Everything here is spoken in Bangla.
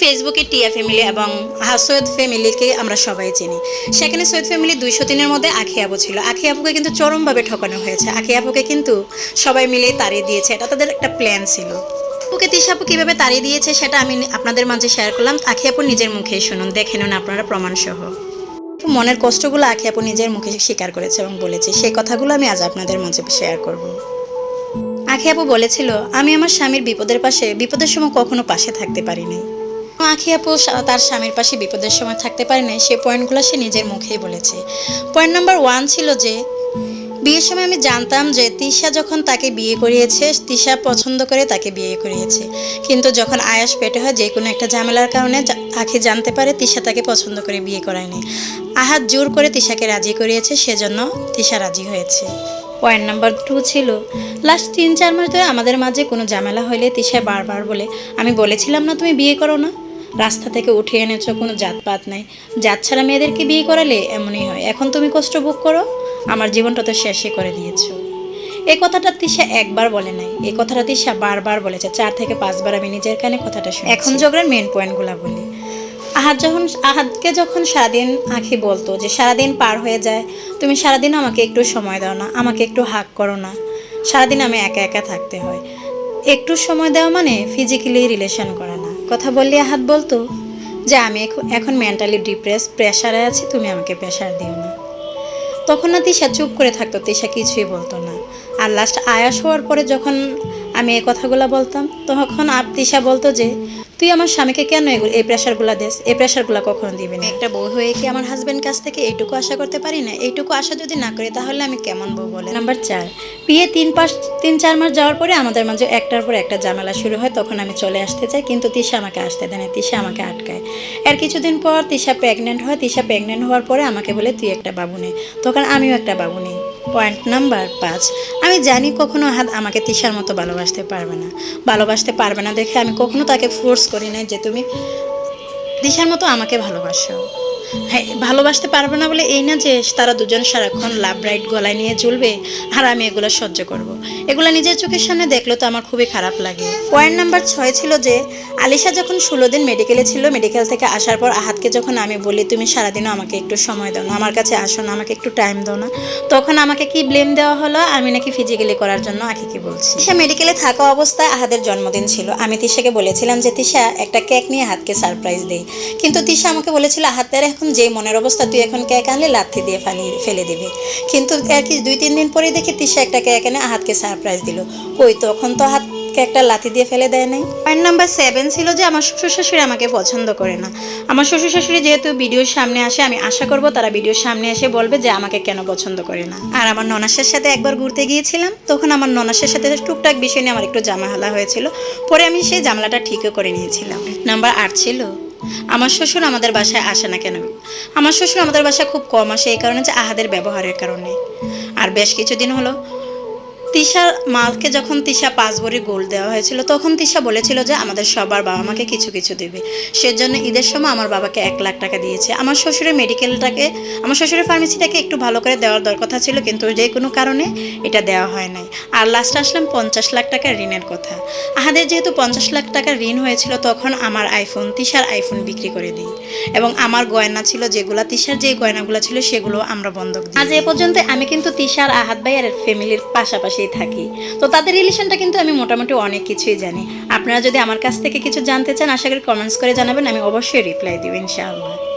ফেসবুকে টিয়া ফ্যামিলি এবং সৈয়দ ফ্যামিলিকে আমরা সবাই চিনি। সেখানে সৈয়দ ফ্যামিলি দুইশো তিনের মধ্যে আখি আপু ছিল। আখি আপুকে কিন্তু চরমভাবে ঠকানো হয়েছে। আখি আপুকে কিন্তু সবাই মিলেই তাড়িয়ে দিয়েছে। এটা তাদের একটা প্ল্যান ছিল। আপুকে তিশা আপু কীভাবে তাড়িয়ে দিয়েছে সেটা আমি আপনাদের মাঝে শেয়ার করলাম। আখি আপু নিজের মুখেই শুনুন, দেখে নিন আপনারা প্রমাণসহ। মনের কষ্টগুলো আখি আপু নিজের মুখে স্বীকার করেছে এবং বলেছে। সেই কথাগুলো আমি আজ আপনাদের মাঝে শেয়ার করব। আখি আপু বলেছিল, আমি আমার স্বামীর বিপদের পাশে, বিপদের সময় কখনো পাশে থাকতে পারি নাই আখি আপু তার স্বামীর পাশে বিপদের সময় থাকতে পারে নাই, সে পয়েন্টগুলো সে নিজের মুখেই বলেছে। পয়েন্ট নাম্বার ওয়ান ছিল যে, বিয়ের সময় আমি জানতাম যে তিশা যখন তাকে বিয়ে করিয়েছে, তিশা পছন্দ করে তাকে বিয়ে করিয়েছে। কিন্তু যখন আয়াস পেটে হয়, যে কোনো একটা ঝামেলার কারণে আখি জানতে পারে তিশা তাকে পছন্দ করে বিয়ে করায়নি আহাত জোর করে তিশাকে রাজি করিয়েছে, সেজন্য তিশা রাজি হয়েছে। পয়েন্ট নাম্বার টু ছিল, লাস্ট তিন চার মাস ধরে আমাদের মাঝে কোনো ঝামেলা হলে তিশা বারবার বলে, আমি বলেছিলাম না তুমি বিয়ে করো না। রাস্তা থেকে উঠে এনেছো, কোনো জাতপাত নাই। জাত ছাড়া মেয়েদেরকে বিয়ে করালে এমনই হয়। এখন তুমি কষ্ট ভোগ করো, আমার জীবনটা তো শেষই করে দিয়েছ। এই কথাটা তিশা একবার বলে নাই। এই কথাটা তিশা বারবার বলেছে। চার থেকে পাঁচবার আমি নিজের কানে কথাটা শুনি এখন ঝগড়ার মেন পয়েন্টগুলো বলি। আহাদ যখন, আহাদকে যখন সারাদিন আঁখি বলতো যে, সারাদিন পার হয়ে যায়, তুমি সারাদিন আমাকে একটু সময় দাও না, আমাকে একটু হাক করো না। সারাদিন আমি একা একা থাকতে হয়। একটু সময় দেওয়া মানে ফিজিক্যালি রিলেশন করা না। কথা বললে, আহাত বলতো? যে, আমি এখন মেন্টালি ডিপ্রেস প্রেশারে আছি, তুমি আমাকে প্রেশার দিও না। তখন না তিশা চুপ করে থাকতো, তিশা কিছুই বলতো না। আর লাস্ট আয়াস হওয়ার পরে যখন আমি এই কথাগুলো বলতাম, তখন আর তিশা বলতো যে তুই আমার স্বামীকে কেন এগুলো এই প্রেশারগুলো দেস? এই প্রেশারগুলো কখনো দিবি না। একটা বউ হয়ে কি আমার হাজবেন্ড কাছ থেকে এইটুকু আশা করতে পারি না? এইটুকু আশা যদি না করি তাহলে আমি কেমন বউ বলে? নাম্বার চার বিয়ে তিন পাঁচ তিন চার মাস যাওয়ার পরে আমাদের মাঝে একটার পর একটা ঝামেলা শুরু হয় তখন আমি চলে আসতে চাই কিন্তু তিশা আমাকে আসতে দেয় না তিশা আমাকে আটকায়। এর কিছুদিন পর তিশা প্রেগনেন্ট হয় তিশা প্রেগনেন্ট হওয়ার পরে আমাকে বলে তুই একটা বাবু নে। তখন আমিও একটা বাবু নেই। পয়েন্ট নাম্বার পাঁচ। আমি জানি কখনো হাত আমাকে তিশার মতো ভালোবাসতে পারবে না। ভালোবাসতে পারবে না দেখে আমি কখনো তাকে ফোর্স করি না যে তুমি দিশার মতো আমাকে ভালোবাসো। ভালোবাসতে পারবে না বলে এই না যে তারা দুজন সারাক্ষণ লাভ রাইট গলায় নিয়ে ঝুলবে আর আমি এগুলো সহ্য করব। এগুলো নিজের চোখের সামনে দেখলে তো আমার খুবই খারাপ লাগে। পয়েন্ট নাম্বার ছয় ছিল যে, আলিশা যখন ষোলো দিন মেডিকেলে ছিল মেডিকেল থেকে আসার পর আহাতকে যখন আমি বলি, তুমি সারাদিনও আমাকে একটু সময় দাও না, আমার কাছে আসো না, আমাকে একটু টাইম দাও না, তখন আমাকে কি ব্লেম দেওয়া হলো? আমি নাকি ফিজিক্যালি করার জন্য আখিকে বলছি। তিশা মেডিকেলে থাকা অবস্থায় আহাদের জন্মদিন ছিল। আমি তিশাকে বলেছিলাম যে, তিশা, একটা কেক নিয়ে হাতকে সারপ্রাইজ দেই। কিন্তু তিশা আমাকে বলেছিল হাতের এখন যে মনের অবস্থা, তুই এখন কেক আনলে লাথি দিয়ে ফালি ফেলে দিবি। কিন্তু আর কি, দুই, তিন দিন পরে দেখি তিশা একটা কেক এনে হাতকে সারপ্রাইজ দিল। কই, তখন তো হাত একটা লাথি দিয়ে ফেলে দেয় নাই। পয়েন্ট নাম্বার সেভেন ছিল যে, আমার শ্বশুর শাশুড়ি আমাকে পছন্দ করে না। আমার শ্বশুর শাশুড়ি যেহেতু ভিডিওর সামনে আসে, আমি আশা করব তারা ভিডিওর সামনে এসে বলবে যে, আমাকে কেন পছন্দ করে না। আর আমার ননাসের সাথে একবার ঘুরতে গিয়েছিলাম, তখন আমার ননাসের সাথে টুকটাক বিষয় নিয়ে আমার একটু জামাহালা হয়েছিল। পরে আমি সেই জামলাটা ঠিকও করে নিয়েছিলাম। নাম্বার আট ছিল আমার শ্বশুর আমাদের বাসায় আসে না কেন? আমার শ্বশুর আমাদের বাসায় খুব কম আসে, এই কারণে যে আহাদের ব্যবহারের কারণে। আর বেশ কিছুদিন হলো তিশার মাকে যখন তিশা পাঁচ ভরি গোল্ড দেওয়া হয়েছিল, তখন তিশা বলেছিল যে আমাদের সবার বাবা মাকে কিছু কিছু দেবে। সেজন্য ঈদের সময় আমার বাবাকে এক লাখ টাকা দিয়েছে। আমার শ্বশুরের মেডিকেলটাকে আমার শ্বশুরের ফার্মেসিটাকে একটু ভালো করে দেওয়ার দর কথা ছিল, কিন্তু যে কোনো কারণে এটা দেওয়া হয় নাই। আর লাস্টে আসলাম পঞ্চাশ লাখ টাকার ঋণের কথা। আহাদের যেহেতু পঞ্চাশ লাখ টাকার ঋণ হয়েছিল, তখন আমার আইফোন তিশার আইফোন বিক্রি করে দিই। এবং আমার গয়না ছিল, যেগুলো তিশার যে গয়নাগুলো ছিল, সেগুলো আমরা বন্ধক আজ এ পর্যন্ত আমি কিন্তু তিশার আহাত ভাই আর ফ্যামিলির পাশাপাশি থাকি। তো তাদের রিলেশনটা কিন্তু আমি মোটামুটি অনেক কিছুই জানি। আপনারা যদি আমার কাছ থেকে কিছু জানতে চান, আশা করি কমেন্টস করে জানাবেন, আমি অবশ্যই রিপ্লাই দিব, ইনশাআল্লাহ।